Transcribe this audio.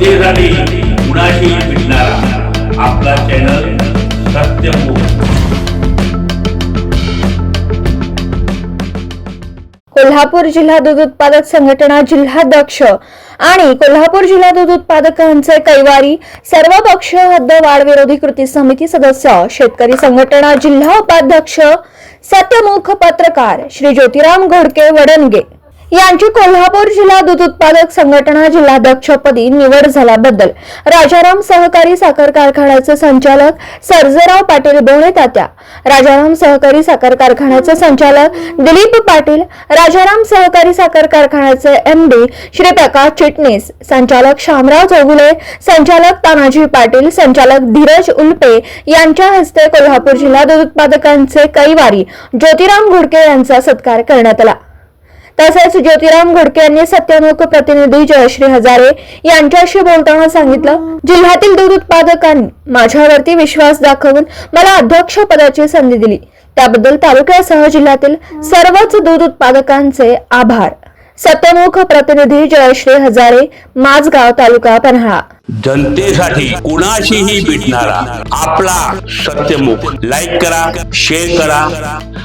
जनतेसाठी कुणाशी भेटणारा आपला चॅनल सत्यमुख कोल्हापूर जिल्हा दूध उत्पादक संघटना जिल्हाध्यक्ष आणि कोल्हापूर जिल्हा दूध उत्पादकांचे कैवारी सर्वपक्षीय हद्द वाढ विरोधी कृती समिती सदस्य शेतकरी संघटना जिल्हा उपाध्यक्ष सत्यमुख पत्रकार श्री ज्योतिराम घोडके वडणगे. यांची कोल्हापूर जिल्हा दूध उत्पादक संघटना जिल्हाध्यक्षपदी निवड झाल्याबद्दल राजाराम सहकारी साखर कारखान्याचे संचालक सर्जराव पाटील बोणे तात्या राजाराम सहकारी साखर कारखान्याचे संचालक दिलीप पाटील राजाराम सहकारी साखर कारखान्याचे एम डी श्री प्रकाश चिटणीस संचालक शामराव चौगुले संचालक तानाजी पाटील संचालक धीरज उल्पे यांच्या हस्ते कोल्हापूर जिल्हा दूध उत्पादकांचे कैवारी ज्योतिराम घुडके यांचा सत्कार करण्यात आला. तसेच ज्योतिराम घोडके यांनी सत्यमुख प्रतिनिधी जयश्री हजारे यांच्याशी बोलताना सांगितलं जिल्ह्यातील दूध उत्पादकांनी माझ्यावरती विश्वास दाखवून मला अध्यक्ष पदाची संधी दिली. त्याबद्दल तालुक्यासह जिल्ह्यातील सर्वच दूध उत्पादकांचे आभार. सत्यमुख प्रतिनिधी जयश्री हजारे माझगाव तालुका पन्हाळा. जनतेसाठी कुणाशीही भेटणारा आपला सत्यमुख. लाईक करा शेअर करा